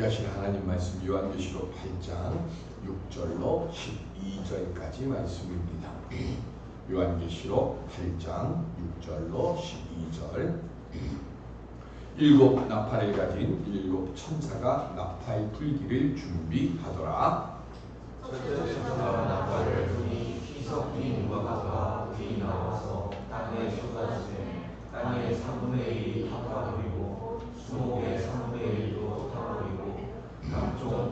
존귀하신 하나님 말씀 요한계시록 8장 6절로 12절까지 말씀입니다. 요한계시록 8장 6절로 12절 일곱 나팔을 가진 일곱 천사가 나팔 불기를 준비하더라. 첫째 천사가 나팔을 불이 희석 비인과 같아 불이 나와서 땅에 쏟아지매 땅의 3분의 1이 타버리고 수목의 3분의 1도 타버리고 각종 풀들도 다 떨어졌다.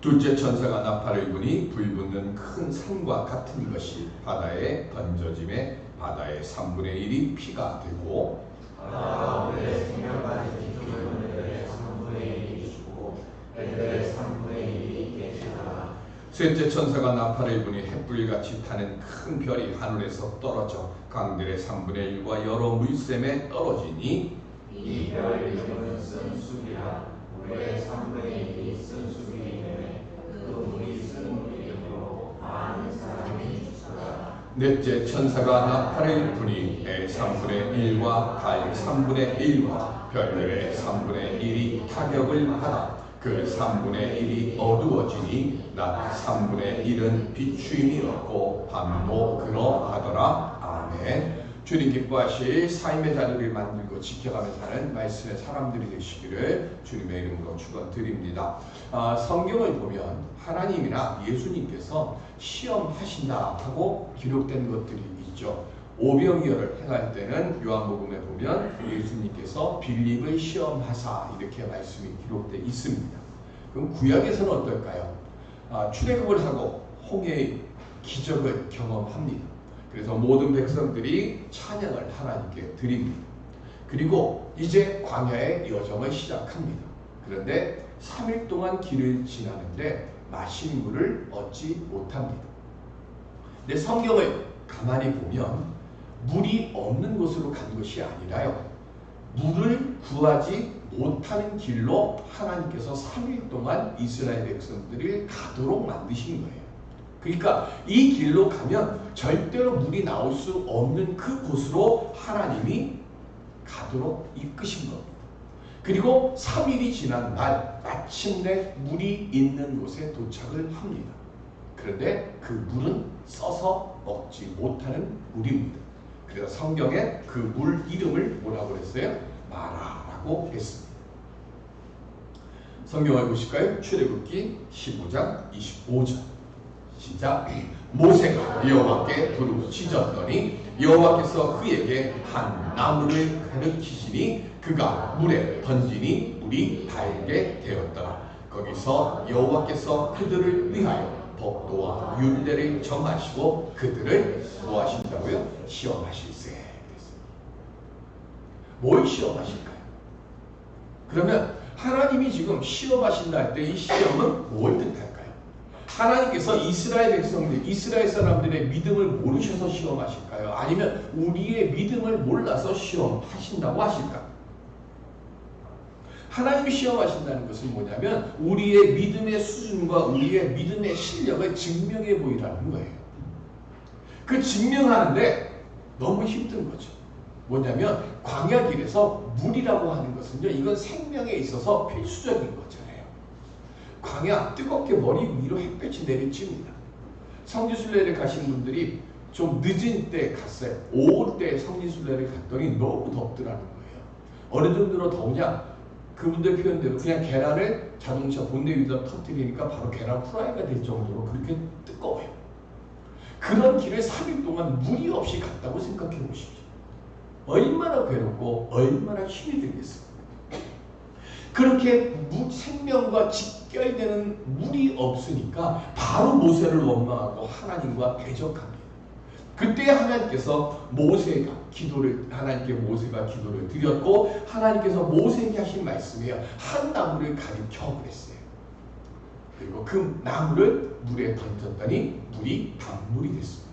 둘째 천사가 나팔을 부니 불붙는 큰 산과 같은 것이 바다에 던져짐에 바다의 3분의 1이 피가 되고 바다 가운데 생명까지 지켜주는 3분의 1이 죽고 애들의 3분의 1이 깨지더라. 셋째 천사가 나팔을 부니 햇불같이 타는 큰 별이 하늘에서 떨어져 강들의 3분의 1과 여러 물샘에 떨어지니 이별 이름은 쓴 숲이라 물의 3분의 1이 쓴숲이기 때문에 그 물이 쓴 이름으로 많은 사람이 죽더라. 넷째 천사가 나팔을 부니 해 3분의 1과 달 3분의 1과 별들의 3분의 1이 타격을 하다 그 3분의 1이 어두워지니 낮 3분의 1은 비추임이 없고 밤도 그러하더라 아멘 주님 기뻐하실 삶의 자리를 만들고 지켜가며 사는 말씀의 사람들이 되시기를 주님의 이름으로 축원드립니다. 아, 성경을 보면 하나님이나 예수님께서 시험하신다 하고 기록된 것들이 있죠. 오병이어를 행할 때는 요한복음에 보면 예수님께서 빌립을 시험하사 이렇게 말씀이 기록되어 있습니다. 그럼 구약에서는 어떨까요? 아, 출애굽을 하고 홍해의 기적을 경험합니다. 그래서 모든 백성들이 찬양을 하나님께 드립니다. 그리고 이제 광야의 여정을 시작합니다. 그런데 3일 동안 길을 지나는데 마실 물을 얻지 못합니다. 근데 성경을 가만히 보면 물이 없는 곳으로 간 것이 아니라요. 물을 구하지 못하는 길로 하나님께서 3일 동안 이스라엘 백성들을 가도록 만드신 거예요. 그러니까 이 길로 가면 절대로 물이 나올 수 없는 그 곳으로 하나님이 가도록 이끄신 겁니다. 그리고 3일이 지난 날 마침내 물이 있는 곳에 도착을 합니다. 그런데 그 물은 써서 먹지 못하는 물입니다. 그래서 성경에 그 물 이름을 뭐라고 그랬어요? 마라라고 했습니다. 성경을 보실까요? 출애굽기 15장 25절. 시작. 모세가 여호와께 부르짖었더니 여호와께서 그에게 한 나무를 가르치시니 그가 물에 던지니 물이 달게 되었더라. 거기서 여호와께서 그들을 위하여 법도와 율례를 정하시고 그들을 뭐 하신다고요? 시험하실세. 뭘 시험하실까요? 그러면 하나님이 지금 시험하신다 할 때 이 시험은 뭘 뜻할까요? 하나님께서 이스라엘 백성들, 이스라엘 사람들의 믿음을 모르셔서 시험하실까요? 아니면 우리의 믿음을 몰라서 시험하신다고 하실까? 하나님이 시험하신다는 것은 뭐냐면 우리의 믿음의 수준과 우리의 믿음의 실력을 증명해 보이라는 거예요. 그 증명하는데 너무 힘든 거죠. 뭐냐면 광야 길에서 물이라고 하는 것은요. 이건 생명에 있어서 필수적인 거잖아요. 광야 뜨겁게 머리 위로 햇볕이 내리칩니다. 성지순례를 가신 분들이 좀 늦은 때 갔어요. 5월 때 성지순례를 갔더니 너무 덥더라는 거예요. 어느 정도로 더우냐? 그분들 표현대로 그냥 계란을 자동차 본네 위에다 터뜨리니까 바로 계란 프라이가 될 정도로 그렇게 뜨거워요. 그런 길을 3일 동안 물이 없이 갔다고 생각해 보십시오. 얼마나 괴롭고 얼마나 힘이 들겠습니까? 그렇게 무, 생명과 직결되는 물이 없으니까 바로 모세를 원망하고 하나님과 대적합니다. 그때 하나님께서 모세가 기도를 하나님께 모세가 기도를 드렸고 하나님께서 모세에게 하신 말씀이에요. 한 나무를 가리켜 그랬어요. 그리고 그 나무를 물에 던졌더니 물이 단물이 됐습니다.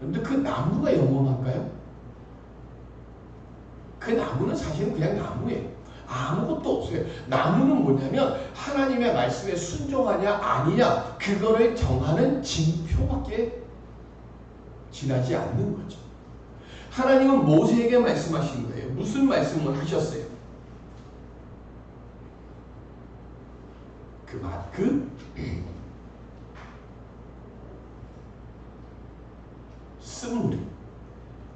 그런데 그 나무가 영원할까요? 그 나무는 사실은 그냥 나무예요. 아무것도 없어요. 나무는 뭐냐면 하나님의 말씀에 순종하냐 아니냐 그거를 정하는 징표밖에 지나지 않는 거죠. 하나님은 모세에게 말씀하신 거예요. 무슨 말씀을 하셨어요? 그 맛, 그 쓴물이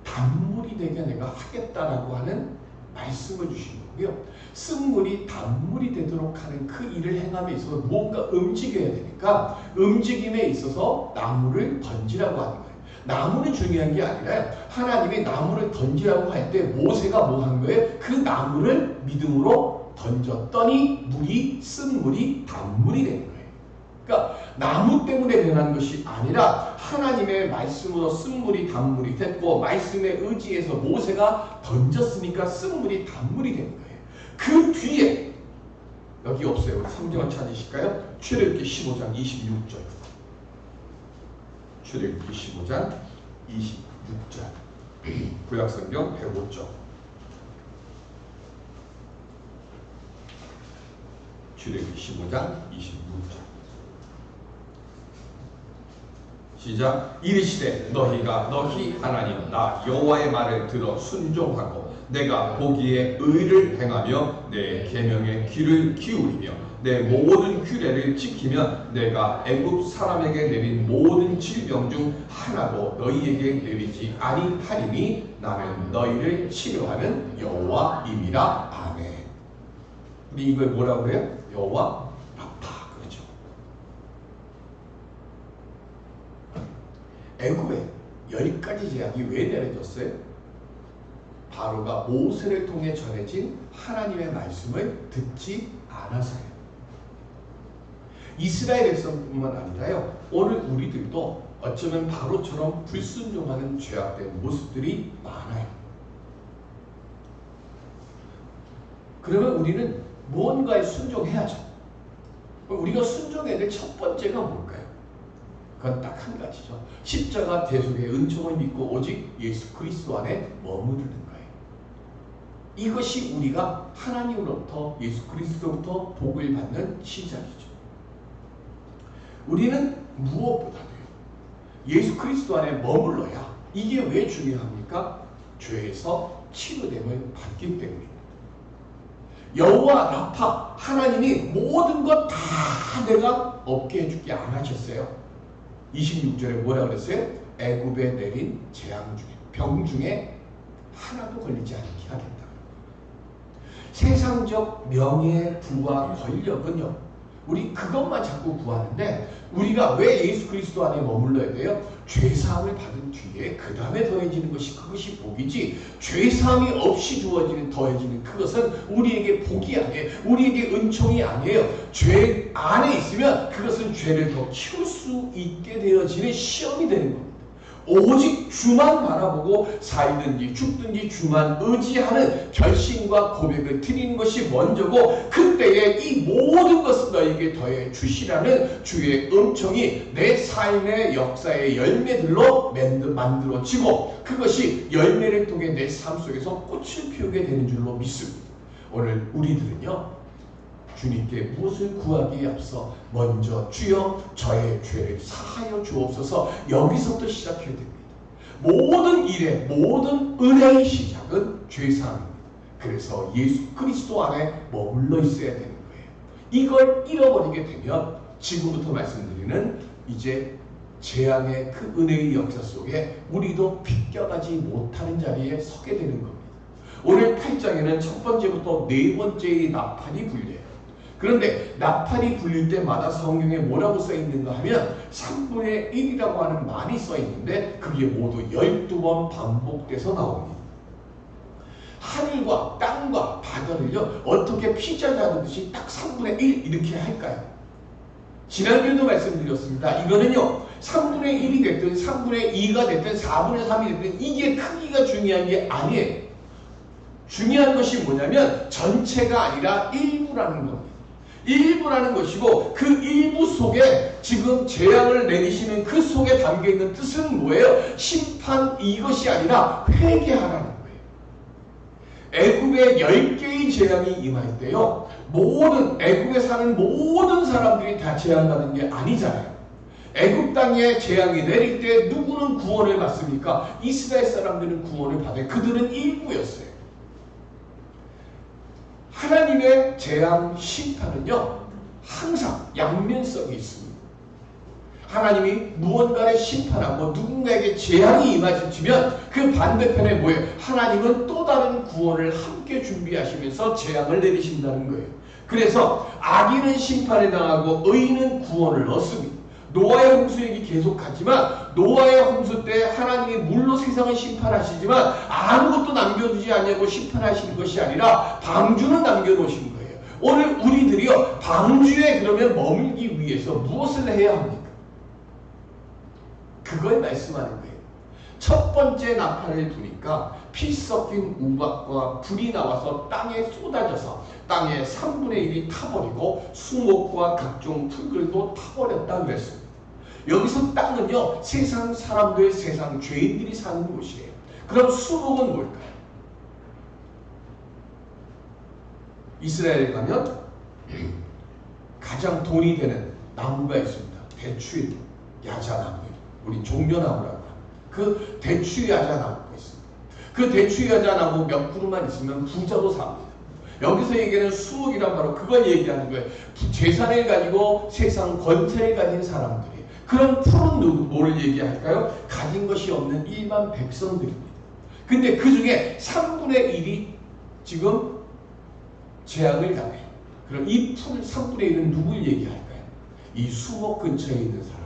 단물이 되게 내가 하겠다라고 하는 말씀을 주신 거고요. 쓴물이 단물이 되도록 하는 그 일을 행함에 있어서 뭔가 움직여야 되니까 움직임에 있어서 나무를 던지라고 하는 거예요. 나무는 중요한 게 아니라 하나님이 나무를 던지라고 할 때 모세가 뭐 한 거예요? 그 나무를 믿음으로 던졌더니 물이 쓴물이 단물이 된 거예요. 그러니까 나무 때문에 변한 것이 아니라 하나님의 말씀으로 쓴물이 단물이 됐고 말씀에 의지해서 모세가 던졌으니까 쓴물이 단물이 된 거예요. 그 뒤에 여기 없어요. 성경을 찾으실까요? 출애굽기 15장 26절. 출애굽기 15장 26절. 구약성경 105쪽. 출애굽기 15장 26절. 시작 이르시되 너희가 너희 하나님 나 여호와의 말을 들어 순종하고 내가 보기에 의를 행하며 내 계명에 귀를 기울이며 내 모든 규례를 지키면 내가 애굽 사람에게 내린 모든 질병 중 하나도 너희에게 내리지 아니하리니 나는 너희를 치료하는 여호와임이라 아멘. 우리 이걸 뭐라고 그래요? 여호와 라파 그렇죠. 애굽에 열 가지 제약이 왜 내려졌어요? 바로가 모세를 통해 전해진 하나님의 말씀을 듣지 않아서요. 이스라엘 백성뿐만 아니라요. 오늘 우리들도 어쩌면 바로처럼 불순종하는 죄악된 모습들이 많아요. 그러면 우리는 무언가에 순종해야죠. 우리가 순종해야 될 첫 번째가 뭘까요? 그건 딱 한 가지죠. 십자가 대속의 은총을 믿고 오직 예수 그리스도 안에 머무르는 거예요. 이것이 우리가 하나님으로부터 예수 그리스도로부터 복을 받는 시작이죠. 우리는 무엇보다도요. 예수 그리스도 안에 머물러야 이게 왜 중요합니까? 죄에서 치료됨을 받기 때문입니다. 여호와 라파 하나님이 모든 것 다 내가 없게 해줄게 안 하셨어요. 26절에 뭐라 그랬어요? 애굽에 내린 재앙 중에 병 중에 하나도 걸리지 않게 하겠다. 세상적 명예, 부와 권력은요. 우리 그것만 자꾸 구하는데 우리가 왜 예수 그리스도 안에 머물러야 돼요? 죄사함을 받은 뒤에 그 다음에 더해지는 것이 그것이 복이지 죄사함이 없이 주어지는 더해지는 그것은 우리에게 복이 아니에요. 우리에게 은총이 아니에요. 죄 안에 있으면 그것은 죄를 더 키울 수 있게 되어지는 시험이 되는 겁니다. 오직 주만 바라보고 살든지 죽든지 주만 의지하는 결심과 고백을 드리는 것이 먼저고 그때에 이 모든 것을 너에게 더해 주시라는 주의 음성이 내 삶의 역사의 열매들로 만들어지고 그것이 열매를 통해 내 삶 속에서 꽃을 피우게 되는 줄로 믿습니다. 오늘 우리들은요. 주님께 무엇을 구하기에 앞서 먼저 주여 저의 죄를 사하여 주옵소서 여기서부터 시작해야 됩니다. 모든 일의 모든 은혜의 시작은 죄사함입니다. 그래서 예수 그리스도 안에 머물러 있어야 되는 거예요. 이걸 잃어버리게 되면 지금부터 말씀드리는 이제 재앙의 그 은혜의 역사 속에 우리도 비껴가지 못하는 자리에 서게 되는 겁니다. 오늘 8장에는 첫 번째부터 네 번째의 나팔이 불려요. 그런데 나팔이 불릴 때마다 성경에 뭐라고 써 있는가 하면 3분의 1이라고 하는 말이 써 있는데 그게 모두 12번 반복돼서 나옵니다. 하늘과 땅과 바다를요 어떻게 피자 자르듯이 딱 3분의 1 이렇게 할까요? 지난주에도 말씀드렸습니다. 이거는요 3분의 1이 됐든 3분의 2가 됐든 4분의 3이 됐든 이게 크기가 중요한 게 아니에요. 중요한 것이 뭐냐면 전체가 아니라 일부라는 겁니다. 일부라는 것이고 그 일부 속에 지금 재앙을 내리시는 그 속에 담겨 있는 뜻은 뭐예요? 심판 이것이 아니라 회개하라는 거예요. 애굽에 열 개의 재앙이 임할 때요. 모든 애굽에 사는 모든 사람들이 다 재앙받는 게 아니잖아요. 애굽 땅에 재앙이 내릴 때 누구는 구원을 받습니까? 이스라엘 사람들은 구원을 받아요. 그들은 일부였어요. 하나님의 재앙 심판은요 항상 양면성이 있습니다. 하나님이 무언가를 심판하고 누군가에게 재앙이 임하시면 그 반대편에 뭐예요? 하나님은 또 다른 구원을 함께 준비하시면서 재앙을 내리신다는 거예요. 그래서 악인은 심판에 당하고 의인은 구원을 얻습니다. 노아의 홍수 얘기 계속 하지만 노아의 홍수 때 하나님이 물로 세상을 심판하시지만 아무것도 남겨두지 않냐고 심판하시는 것이 아니라 방주는 남겨놓으신 거예요. 오늘 우리들이요 방주에 그러면 머물기 위해서 무엇을 해야 합니까? 그걸 말씀하는 거예요. 첫 번째 나팔을 두니까 피 섞인 우박과 불이 나와서 땅에 쏟아져서 땅의 3분의 1이 타버리고 수목과 각종 풀들도 타버렸다 그랬습니다. 여기서 땅은요 세상 사람들, 세상 죄인들이 사는 곳이에요. 그럼 수목은 뭘까요? 이스라엘에 가면 가장 돈이 되는 나무가 있습니다. 대추 야자나무. 우리 종려나무라고 합니다. 그 대추 야자 나무가 있습니다. 그 대추 야자 나무 몇 그루만 있으면 부자도 삽니다. 여기서 얘기하는 수목이란 바로 그걸 얘기하는 거예요. 재산을 가지고 세상 권세를 가진 사람들이. 그런 푸른 누구, 뭐를 얘기할까요? 가진 것이 없는 일반 백성들입니다. 근데 그 중에 3분의 1이 지금 재앙을 당해요. 그럼 이 풀 3분의 1은 누굴 얘기할까요? 이 수목 근처에 있는 사람.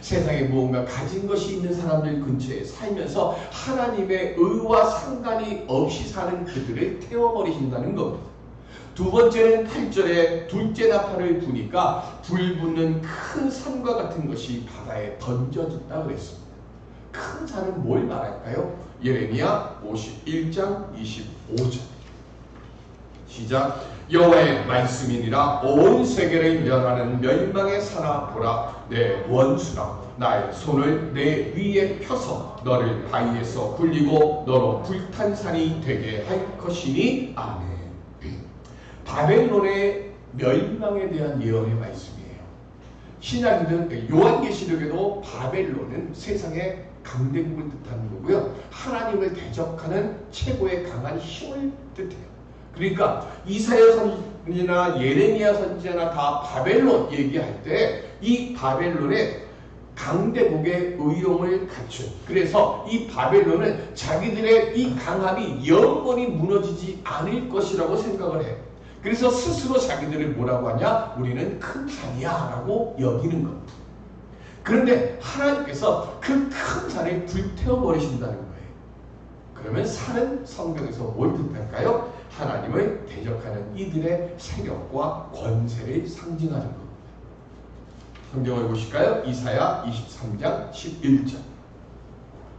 세상에 무언가 가진 것이 있는 사람들 근처에 살면서 하나님의 의와 상관이 없이 사는 그들을 태워버리신다는 겁니다. 두 번째는 8절에 둘째 나팔을 부니까 불 붙는 큰 산과 같은 것이 바다에 던져졌다 그랬습니다. 큰 산은 뭘 말할까요? 예레미야 51장 25절. 시작. 여호와의 말씀이니라 온 세계를 멸하는 멸망의 사나 보라 내 원수라 나의 손을 내 위에 펴서 너를 바위에서 굴리고 너로 불탄 산이 되게 할 것이니 아멘. 바벨론의 멸망에 대한 예언의 말씀이에요. 신약이든 요한계시록에도 바벨론은 세상의 강대국을 뜻하는 거고요. 하나님을 대적하는 최고의 강한 힘을 뜻해요. 그러니까 이사야 선지나 예레미야 선지자나 다 바벨론 얘기할 때 이 바벨론의 강대국의 의용을 갖춘 그래서 이 바벨론은 자기들의 이 강함이 영원히 무너지지 않을 것이라고 생각을 해. 그래서 스스로 자기들을 뭐라고 하냐? 우리는 큰 산이야 라고 여기는 겁니다. 그런데 하나님께서 그 큰 산을 불태워 버리신다는 거예요. 그러면 산은 성경에서 뭘 뜻할까요? 하나님을 대적하는 이들의 세력과 권세를 상징하는 겁니다. 성경을 보실까요? 이사야 23장 11절.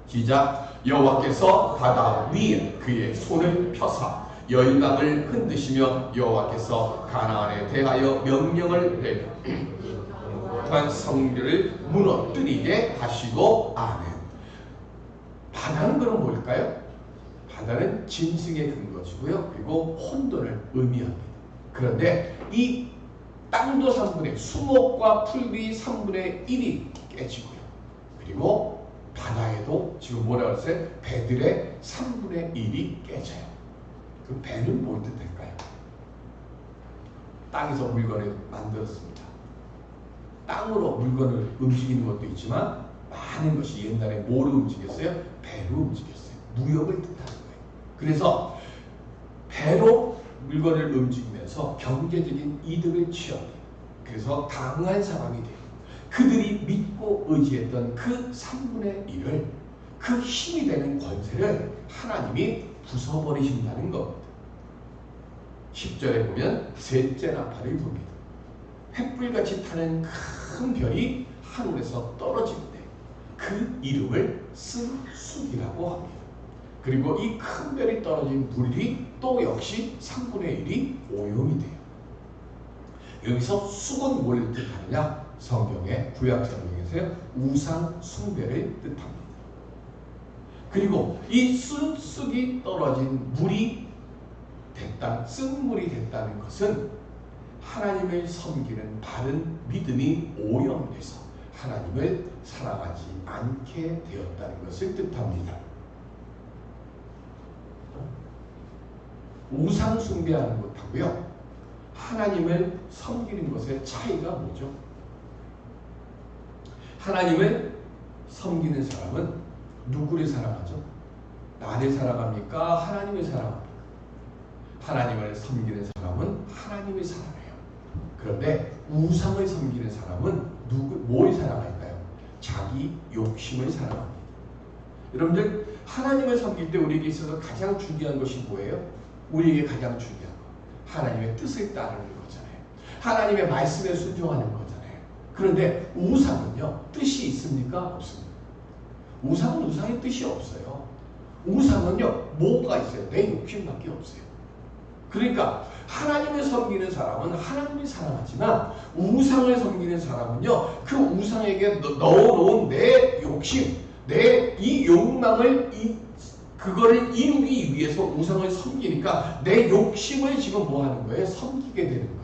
시작. 여호와께서 바다 위에 그의 손을 펴사 열강을 흔드시며 여호와께서 가나안에 대하여 명령을 내려 한 성들을 무너뜨리게 하시고 아멘. 바다는 그럼 뭘까요? 바다는 짐승의 근거지고요. 그리고 혼돈을 의미합니다. 그런데 이 땅도 3분의 수목과 풀이 3분의 1이 깨지고요. 그리고 바다에도 지금 뭐라 그랬어요? 배들의 3분의 1이 깨져요. 그 배는 뭘 뜻할까요? 땅에서 물건을 만들었습니다. 땅으로 물건을 움직이는 것도 있지만 많은 것이 옛날에 뭐로 움직였어요? 배로 움직였어요. 무역을 거예요. 그래서 배로 물건을 움직이면서 경제적인 이득을 취합니다. 그래서 강한 사람이 돼요. 그들이 믿고 의지했던 그 3분의 1을 그 힘이 되는 권세를 하나님이 부숴버리신다는 겁니다. 10절에 보면 셋째 나팔을 봅니다. 횃불같이 타는 큰 별이 하늘에서 떨어지는데 그 이름을 쓴쑥이라고 합니다. 그리고 이 큰 별이 떨어진 불이 또 역시 3분의 1이 오염이 돼요. 여기서 쑥은 뭘 뜻하느냐? 성경의 구약 성경에서요 우상 숭배를 뜻합니다. 그리고 이 쑥이 떨어진 물이 됐다, 쓴물이 됐다는 것은 하나님을 섬기는 바른 믿음이 오염돼서 하나님을 사랑하지 않게 되었다는 것을 뜻합니다. 우상 숭배하는 것하고요. 하나님을 섬기는 것의 차이가 뭐죠? 하나님을 섬기는 사람은 누구를 사랑하죠? 나를 사랑합니까? 하나님을 사랑합니까? 하나님을 섬기는 사람은 하나님을 사랑해요. 그런데 우상을 섬기는 사람은 누구, 뭘 사랑할까요? 자기 욕심을 사랑합니다. 여러분들, 하나님을 섬길 때 우리에게 있어서 가장 중요한 것이 뭐예요? 우리에게 가장 중요한 거. 하나님의 뜻을 따르는 거잖아요. 하나님의 말씀에 순종하는 거잖아요. 그런데 우상은요, 뜻이 있습니까? 없습니다. 우상은 우상의 뜻이 없어요. 우상은요, 뭐가 있어요? 내 욕심밖에 없어요. 그러니까 하나님을 섬기는 사람은 하나님을 사랑하지만 우상을 섬기는 사람은요 그 우상에게 넣- 넣어놓은 내 욕심, 내 이 욕망을 이 그거를 이루기 위해서 우상을 섬기니까 내 욕심을 지금 뭐 하는 거예요? 섬기게 되는 거예요.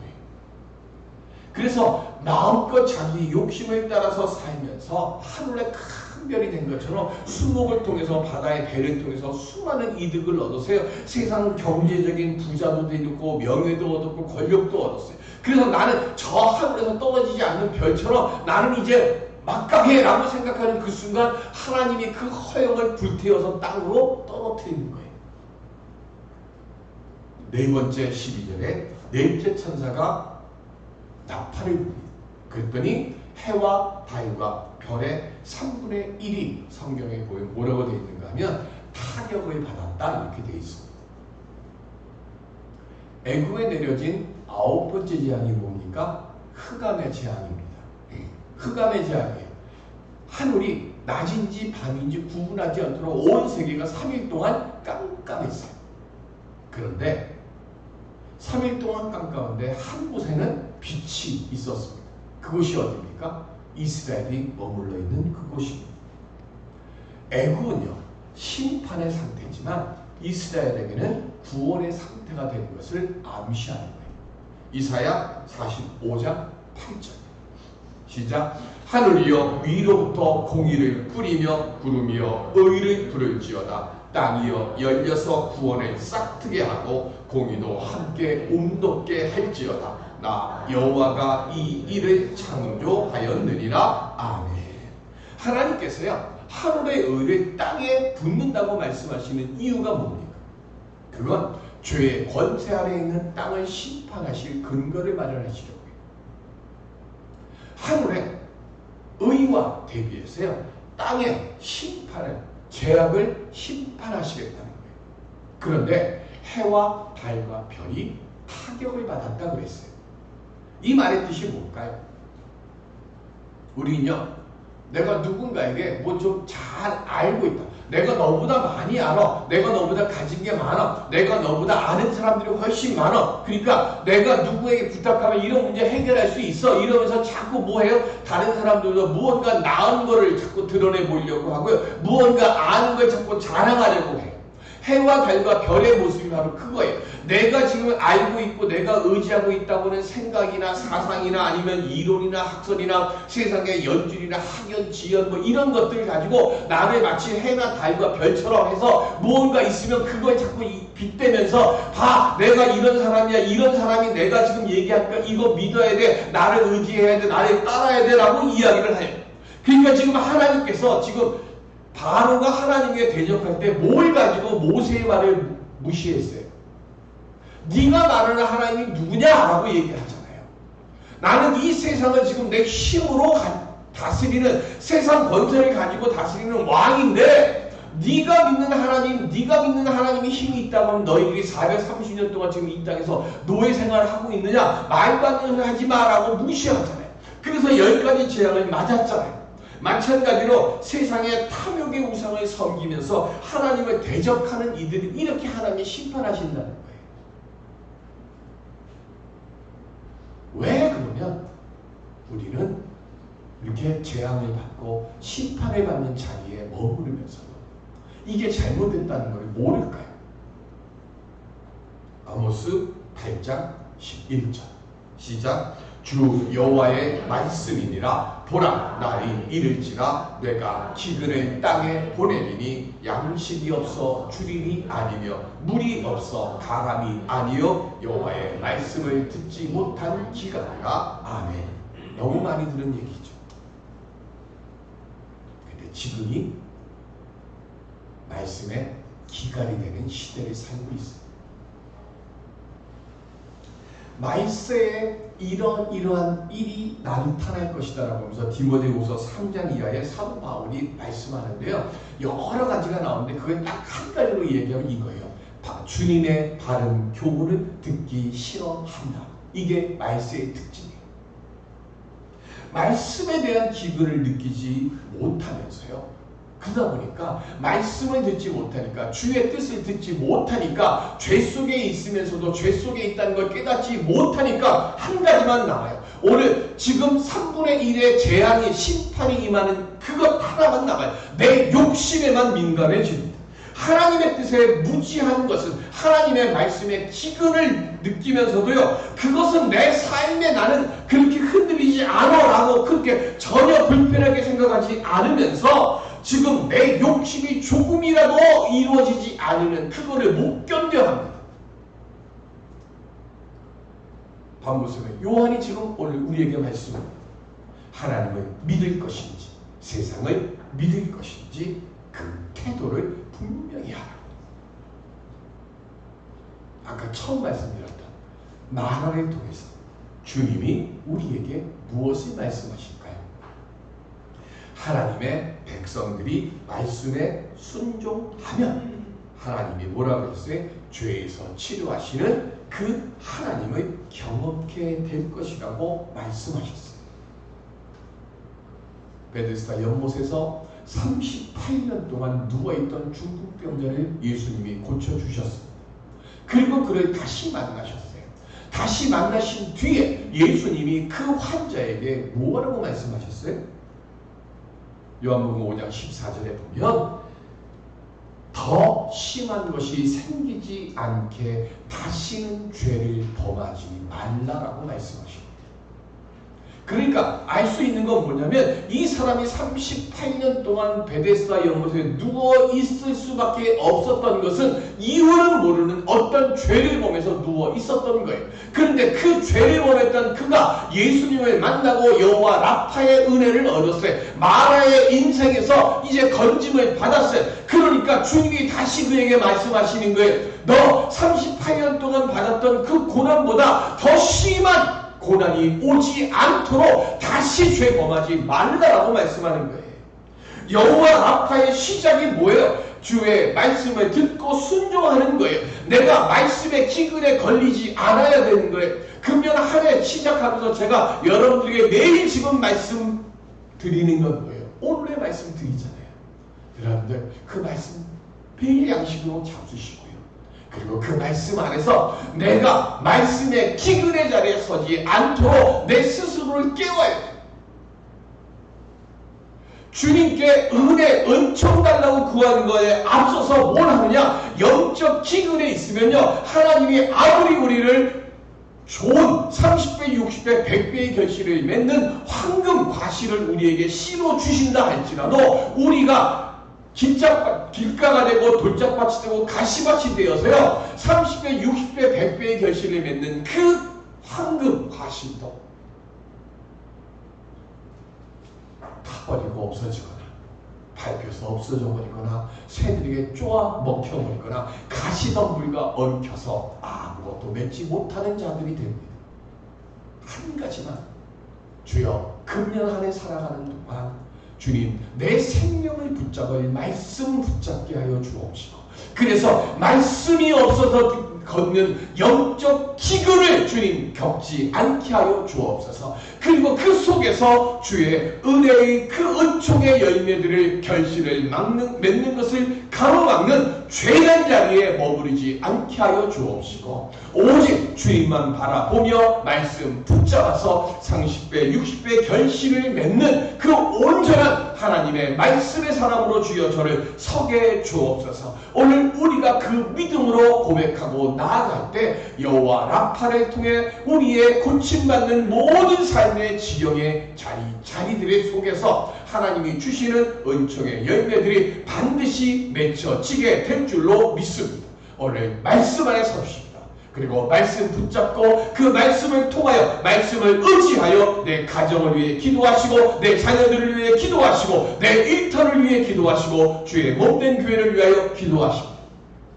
그래서 마음껏 자기 욕심을 따라서 살면서 하늘의 큰 별이 된 것처럼 수목을 통해서 바다의 배를 통해서 수많은 이득을 얻으세요. 세상 경제적인 부자도 되고 명예도 얻었고 권력도 얻었어요. 그래서 나는 저 하늘에서 떨어지지 않는 별처럼 나는 이제 막강해라고 생각하는 그 순간 하나님이 그 허영을 불태워서 땅으로 떨어뜨리는 거예요. 네 번째 12절에 넷째 천사가 나팔을 불립니다. 그랬더니 해와 달과 별의 3분의 1이 성경에 보면 뭐라고 되어 있는가 하면 타격을 받았다 이렇게 되어 있습니다. 애굽에 내려진 아홉 번째 재앙이 뭡니까? 흑암의 재앙입니다. 흑암의 재앙이에요. 하늘이 낮인지 밤인지 구분하지 않도록 온 세계가 3일 동안 깜깜했어요. 그런데 3일 동안 깜깜한데 한 곳에는 빛이 있었습니다. 그곳이 어디입니까? 이스라엘이 머물러 있는 그곳입니다. 애굽은요 심판의 상태지만 이스라엘에게는 구원의 상태가 되는 것을 암시하는 거예요. 이사야 45장 8절 시작. 하늘이여 위로부터 공의를 뿌리며 구름이여 의를 부를지어다. 땅이여 열려서 구원을 싹트게 하고 공의도 함께 움돋게 할지어다. 나 여호와가 이 일을 창조하였느니라. 아멘. 하나님께서요 하늘의 의를 땅에 붓는다고 말씀하시는 이유가 뭡니까? 그건 죄의 권세 아래 있는 땅을 심판하실 근거를 마련하시려고요. 하늘의 의와 대비해서요 땅의 심판을 죄악을 심판하시겠다는 거예요. 그런데 해와 달과 별이 타격을 받았다 그랬어요. 이 말의 뜻이 뭘까요? 우리는요 내가 누군가에게 뭐 좀 잘 알고 있다. 내가 너보다 많이 알아. 내가 너보다 가진 게 많아. 내가 너보다 아는 사람들이 훨씬 많아. 그러니까 내가 누구에게 부탁하면 이런 문제 해결할 수 있어. 이러면서 자꾸 뭐 해요? 다른 사람들도 무언가 나은 거를 자꾸 드러내 보려고 하고요. 무언가 아는 걸 자꾸 자랑하려고 해와 달과 별의 모습이 바로 그거예요. 내가 지금 알고 있고 내가 의지하고 있다고 는 생각이나 사상이나 아니면 이론이나 학설이나 세상의 연줄이나 학연, 지연 뭐 이런 것들 가지고 나를 마치 해나 달과 별처럼 해서 무언가 있으면 그걸 자꾸 이- 빗대면서 봐 내가 이런 사람이야 이런 사람이 내가 지금 얘기하니까 이거 믿어야 돼 나를 의지해야 돼 나를 따라야 돼 라고 이야기를 해요. 그러니까 지금 하나님께서 지금 바로가 하나님께 대적할 때 뭘 가지고 모세의 말을 무시했어요? 네가 말하는 하나님이 누구냐라고 얘기하잖아요. 나는 이 세상을 지금 내 힘으로 가- 다스리는 세상 권세를 가지고 다스리는 왕인데 네가 믿는 하나님, 네가 믿는 하나님이 힘이 있다고 하면 너희들이 430년 동안 지금 이 땅에서 노예 생활을 하고 있느냐? 말도 안 되는 하지 마라고 무시하잖아요. 그래서 열 가지 재앙을 맞았잖아요. 마찬가지로 세상의 탐욕의 우상을 섬기면서 하나님을 대적하는 이들이 이렇게 하나님이 심판하신다는 거예요. 왜 그러면 우리는 이렇게 재앙을 받고 심판을 받는 자리에 머무르면서 이게 잘못됐다는 걸 모를까요? 아모스 8장 11절 시작 주 여호와의 말씀이니라. 보라 날이 이를지라. 내가 기근을 땅에 보내리니 양식이 없어 주림이 아니며 물이 없어 가람이 아니요 여호와의 말씀을 듣지 못한 기간이라. 아멘. 너무 많이 들은 얘기죠. 근데 지금이 말씀의 기간이 되는 시대를 살고 있습니다 말세에 이런 이러한 일이 나타날 것이다라고 하면서 디모데후서 3장 이하에 사도 바울이 말씀하는데요. 여러 가지가 나오는데 그걸 딱 한 가지로 얘기하면 이거예요. 바- 주님의 바른 교훈을 듣기 싫어한다. 이게 말세의 특징이에요. 말씀에 대한 기분을 느끼지 못하면서요. 그러다 보니까 말씀을 듣지 못하니까 주의 뜻을 듣지 못하니까 죄 속에 있으면서도 죄 속에 있다는 걸 깨닫지 못하니까 한 가지만 나와요. 오늘 지금 3분의 1의 재앙이 심판이 임하는 그것 하나만 나와요. 내 욕심에만 민감해집니다. 하나님의 뜻에 무지한 것은 하나님의 말씀의 기근을 느끼면서도요 그것은 내 삶에 나는 그렇게 흔들리지 않아라고 그렇게 전혀 불편하게 생각하지 않으면서 지금 내 욕심이 조금이라도 이루어지지 않으면 그거를 못 견뎌 합니다. 반복성에 요한이 지금 오늘 우리에게 말씀합니다. 하나님을 믿을 것인지 세상을 믿을 것인지 그 태도를 분명히 하라. 아까 처음 말씀드렸던 만화를 통해서 주님이 우리에게 무엇을 말씀하실까요? 하나님의 백성들이 말씀에 순종하면 하나님이 뭐라고 했어요? 죄에서 치료하시는 그 하나님을 경험케 될 것이라고 말씀하셨어요. 베데스다 연못에서 38년 동안 누워있던 중국 병자를 예수님이 고쳐주셨습니다. 그리고 그를 다시 만나셨어요. 다시 만나신 뒤에 예수님이 그 환자에게 뭐라고 말씀하셨어요? 요한복음 5장 14절에 보면 더 심한 것이 생기지 않게 다시는 죄를 범하지 말라라고 말씀하십니다. 그러니까 알 수 있는 건 뭐냐면 이 사람이 38년 동안 베데스다 연못에 누워 있을 수밖에 없었던 것은 이유는 모르는 어떤 죄를 범해서 누워 있었던 거예요. 그런데 그 죄를 범했던 그가 예수님을 만나고 여호와 라파의 은혜를 얻었어요. 마라의 인생에서 이제 건짐을 받았어요. 그러니까 주님이 다시 그에게 말씀하시는 거예요. 너 38년 동안 받았던 그 고난보다 더 심한 고난이 오지 않도록 다시 죄 범하지 말라라고 말씀하는 거예요. 여호와 라파의 시작이 뭐예요? 주의 말씀을 듣고 순종하는 거예요. 내가 말씀의 기근에 걸리지 않아야 되는 거예요. 금년 한 해 시작하면서 제가 여러분들에게 매일 지금 말씀 드리는 건 뭐예요? 오늘의 말씀 드리잖아요. 여러분들 그 말씀 매일 양식으로 잡수시고요. 그리고 그 말씀 안에서 내가 말씀의 기근의 자리에 서지 않도록 내 스스로를 깨워야 돼. 주님께 은혜, 은총 달라고 구하는 거에 앞서서 뭘 하느냐? 영적 기근에 있으면요. 하나님이 아무리 우리를 좋은 30배, 60배, 100배의 결실을 맺는 황금 과실을 우리에게 실어 주신다 할지라도 우리가 길잡, 길가가 되고 돌짝밭이 되고 가시밭이 되어서요 30배, 60배, 100배의 결실을 맺는 그 황금 과실도 타버리고 없어지거나 밟혀서 없어져 버리거나 새들에게 쪼아 먹혀 버리거나 가시덤불과 얽혀서 아무것도 맺지 못하는 자들이 됩니다. 한 가지만 주여 금년 한해 살아가는 동안 주님 내 생명을 붙잡을 말씀 붙잡게 하여 주옵시고. 그래서 말씀이 없어서 걷는 영적 기근을 주님 겪지 않게 하여 주옵소서. 그리고 그 속에서 주의 은혜의 그 은총의 열매들을 결실을 막는 맺는 것을 가로막는 죄의 자리에 머무르지 않게 하여 주옵시고 오직 주님만 바라보며 말씀 붙잡아서 30배 60배 결실을 맺는 그 온전한 하나님의 말씀의 사람으로 주여 저를 서게 주옵소서. 오늘 우리가 그 믿음으로 고백하고 나아갈 때 여호와 라파를 통해 우리의 고침받는 모든 삶의 지경의 자리 자리들의 속에서 하나님이 주시는 은총의 열매들이 반드시 맺혀지게 될 줄로 믿습니다. 오늘 말씀 안에 섭시다. 그리고 말씀 붙잡고 그 말씀을 통하여 말씀을 의지하여 내 가정을 위해 기도하시고 내 자녀들을 위해 기도하시고 내 일터를 위해 기도하시고 주의 몸된 교회를 위하여 기도하십니다.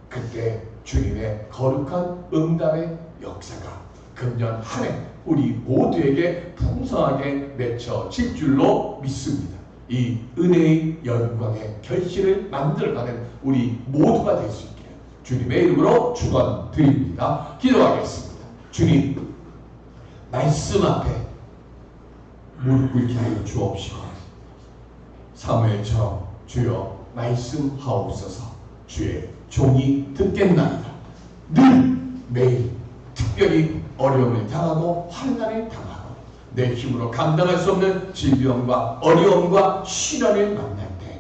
그때 주님의 거룩한 응답의 역사가 금년 한 해 우리 모두에게 풍성하게 맺혀질 줄로 믿습니다. 이 은혜의 영광의 결실을 만들어가는 우리 모두가 될 수 있게 주님의 이름으로 축원드립니다. 기도하겠습니다. 주님 말씀 앞에 무릎 꿇게 하여 주옵시고 사무엘처럼 주여 말씀하옵소서 주의 종이 듣겠나이다. 늘 매일 특별히 어려움을 당하고 환난을 당하고 내 힘으로 감당할 수 없는 질병과 어려움과 시련을 만날 때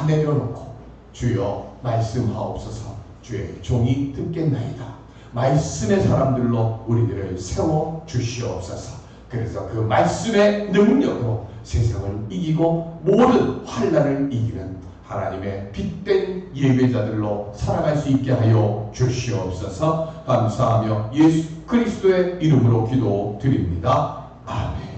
다 내려놓고 주여 말씀하옵소서 주의 종이 듣겠나이다. 말씀의 사람들로 우리들을 세워 주시옵소서. 그래서 그 말씀의 능력으로 세상을 이기고 모든 환란을 이기는 하나님의 빛된 예배자들로 살아갈 수 있게 하여 주시옵소서. 감사하며 예수 그리스도의 이름으로 기도드립니다. 아멘.